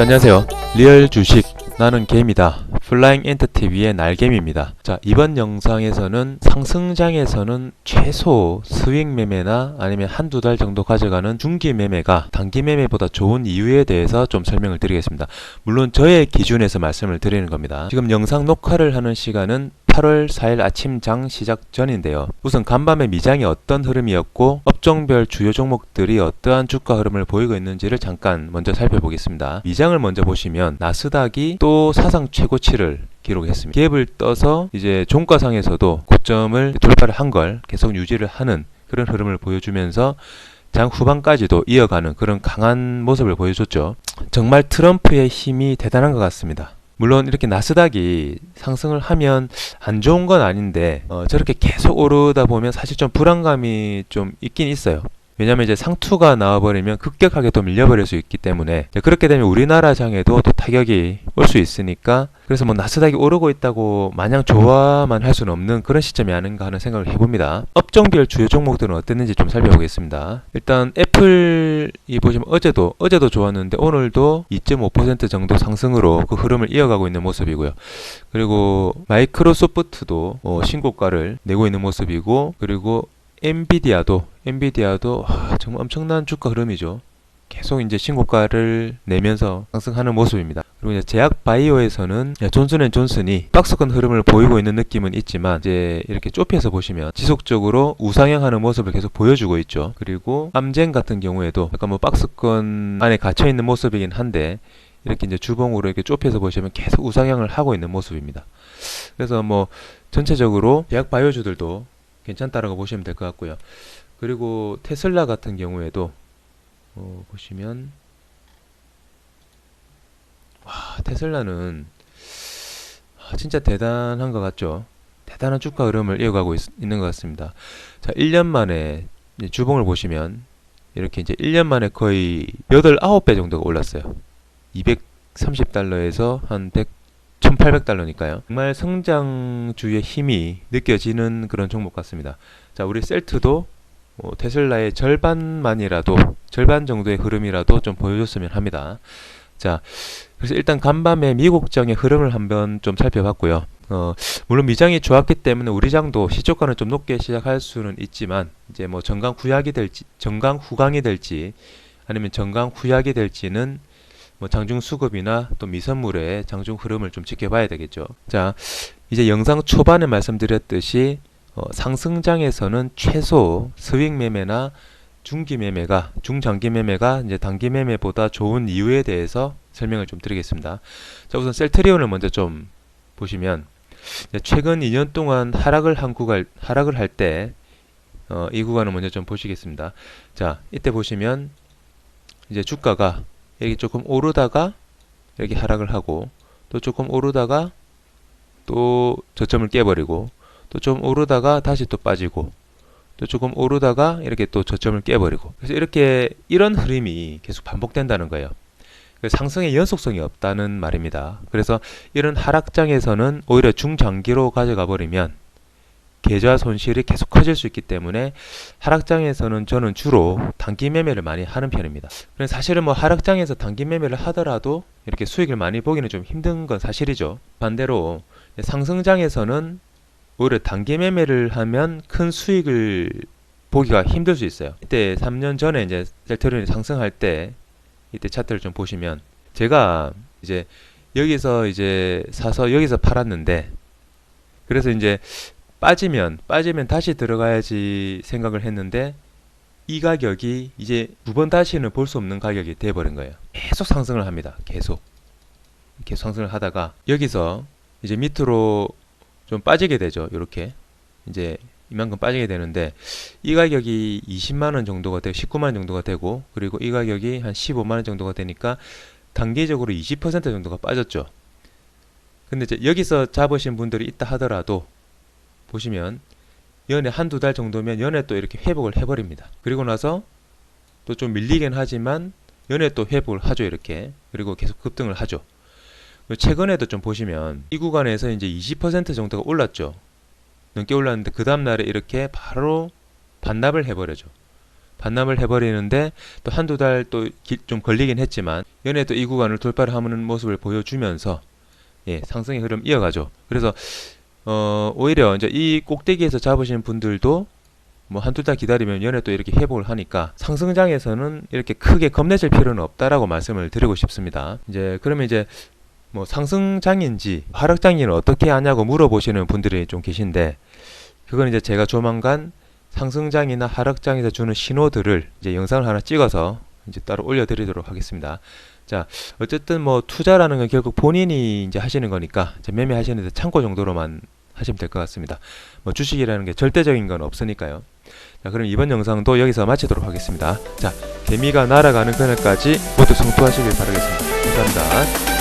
안녕하세요. 리얼 주식 나는 개미다. 플라잉 엔터TV의 날개미입니다. 자, 이번 영상에서는 상승장에서는 최소 스윙 매매나 아니면 한두 달 정도 가져가는 중기 매매가 단기 매매보다 좋은 이유에 대해서 좀 설명을 드리겠습니다. 물론 저의 기준에서 말씀을 드리는 겁니다. 지금 영상 녹화를 하는 시간은 8월 4일 아침 장 시작 전인데요. 우선 간밤에 미장이 어떤 흐름이었고 업종별 주요 종목들이 어떠한 주가 흐름을 보이고 있는지를 잠깐 먼저 살펴보겠습니다. 미장을 먼저 보시면 나스닥이 또 사상 최고치를 기록했습니다. 갭을 떠서 이제 종가상에서도 고점을 돌파를 한 걸 계속 유지를 하는 그런 흐름을 보여주면서 장 후반까지도 이어가는 그런 강한 모습을 보여줬죠. 정말 트럼프의 힘이 대단한 것 같습니다. 물론 이렇게 나스닥이 상승을 하면 안 좋은 건 아닌데 어, 저렇게 계속 오르다 보면 사실 좀 불안감이 좀 있긴 있어요. 왜냐면 이제 상투가 나와버리면 급격하게 또 밀려버릴 수 있기 때문에 그렇게 되면 우리나라 장에도 또 타격이 올 수 있으니까 그래서 뭐 나스닥이 오르고 있다고 마냥 좋아만 할 수는 없는 그런 시점이 아닌가 하는 생각을 해봅니다. 업종별 주요 종목들은 어땠는지 좀 살펴보겠습니다. 일단 애플이 보시면 어제도 어제도 좋았는데 오늘도 2.5% 정도 상승으로 그 흐름을 이어가고 있는 모습이고요. 그리고 마이크로소프트도 어, 신고가를 내고 있는 모습이고 그리고 엔비디아도 엔비디아도 와, 정말 엄청난 주가 흐름이죠. 계속 이제 신고가를 내면서 상승하는 모습입니다. 그리고 이제 제약 바이오에서는 존슨앤존슨이 박스권 흐름을 보이고 있는 느낌은 있지만 이제 이렇게 좁혀서 보시면 지속적으로 우상향하는 모습을 계속 보여주고 있죠. 그리고 암젠 같은 경우에도 약간 뭐 박스권 안에 갇혀 있는 모습이긴 한데 이렇게 이제 주봉으로 이렇게 좁혀서 보시면 계속 우상향을 하고 있는 모습입니다. 그래서 뭐 전체적으로 제약 바이오주들도 괜찮다라고 보시면 될 것 같고요. 그리고 테슬라 같은 경우에도 어, 보시면 와 테슬라는 아, 진짜 대단한 것 같죠. 대단한 주가 흐름을 이어가고 있, 는것 같습니다. 자, 1년 만에 주봉을 보시면 이렇게 이제 1년 만에 거의 8, 9배 정도가 올랐어요. 230달러에서 한 100, 1800달러니까요. 정말 성장주의 힘이 느껴지는 그런 종목 같습니다. 자, 우리 셀트도 어, 테슬라의 절반만이라도 절반 정도의 흐름이라도 좀 보여줬으면 합니다. 자, 그래서 일단 간밤에 미국장의 흐름을 한번 좀 살펴봤고요. 어, 물론 미장이 좋았기 때문에 우리 장도 시초가는 좀 높게 시작할 수는 있지만 이제 뭐 정강 후약이 될지 정강 후강이 될지 아니면 정강 후약이 될지는 뭐 장중 수급이나 또 미선물의 장중 흐름을 좀 지켜봐야 되겠죠. 자, 이제 영상 초반에 말씀드렸듯이 어, 상승장에서는 최소 스윙 매매나 중기 매매가 중장기 매매가 이제 단기 매매보다 좋은 이유에 대해서 설명을 좀 드리겠습니다. 자, 우선 셀트리온을 먼저 좀 보시면 최근 2년 동안 하락을 한 구간 하락을 할때 어, 이 구간을 먼저 좀 보시겠습니다. 자, 이때 보시면 이제 주가가 여기 조금 오르다가 이렇게 하락을 하고 또 조금 오르다가 또 저점을 깨버리고 또 좀 오르다가 다시 또 빠지고 또 조금 오르다가 이렇게 또 저점을 깨버리고 그래서 이렇게 이런 흐름이 계속 반복된다는 거예요. 상승의 연속성이 없다는 말입니다. 그래서 이런 하락장에서는 오히려 중장기로 가져가 버리면 계좌 손실이 계속 커질 수 있기 때문에 하락장에서는 저는 주로 단기 매매를 많이 하는 편입니다. 그래서 사실은 뭐 하락장에서 단기 매매를 하더라도 이렇게 수익을 많이 보기는 좀 힘든 건 사실이죠. 반대로 상승장에서는 오히려 단기 매매를 하면 큰 수익을 보기가 힘들 수 있어요. 이때 3년 전에 이제 셀트리온이 상승할 때 이때 차트를 좀 보시면 제가 이제 여기서 이제 사서 여기서 팔았는데 그래서 이제 빠지면 빠지면 다시 들어가야지 생각을 했는데 이 가격이 이제 두 번 다시는 볼 수 없는 가격이 돼 버린 거예요. 계속 상승을 합니다. 계속 계속 상승을 하다가 여기서 이제 밑으로 좀 빠지게 되죠. 이렇게 이제 이만큼 빠지게 되는데 이 가격이 20만 원 정도가 되고 19만 원 정도가 되고 그리고 이 가격이 한 15만 원 정도가 되니까 단기적으로 20% 정도가 빠졌죠. 근데 이제 여기서 잡으신 분들이 있다 하더라도 보시면 연애 한두 달 정도면 연애 또 이렇게 회복을 해버립니다. 그리고 나서 또 좀 밀리긴 하지만 연애 또 회복을 하죠 이렇게 그리고 계속 급등을 하죠. 최근에도 좀 보시면 이 구간에서 이제 20% 정도가 올랐죠. 넘게 올랐는데 그 다음 날에 이렇게 바로 반납을 해버려죠. 반납을 해버리는데 또 한두 달 또 좀 걸리긴 했지만 또이 구간을 돌파를 하는 모습을 보여주면서 예, 상승의 흐름 이어가죠. 그래서 어, 오히려 이제 이 꼭대기에서 잡으신 분들도 뭐 한두 달 기다리면 연애 또 이렇게 회복을 하니까 상승장에서는 이렇게 크게 겁내실 필요는 없다라고 말씀을 드리고 싶습니다. 이제 그러면 이제 뭐 상승장인지 하락장인을 어떻게 하냐고 물어보시는 분들이 좀 계신데 그건 이제 제가 조만간 상승장이나 하락장에서 주는 신호들을 이제 영상을 하나 찍어서 이제 따로 올려드리도록 하겠습니다. 자, 어쨌든 뭐 투자라는 건 결국 본인이 이제 하시는 거니까 매매하시는데 참고 정도로만 하시면 될 것 같습니다. 뭐 주식이라는 게 절대적인 건 없으니까요. 자, 그럼 이번 영상도 여기서 마치도록 하겠습니다. 자, 개미가 날아가는 그날까지 모두 성투하시길 바라겠습니다. 감사합니다.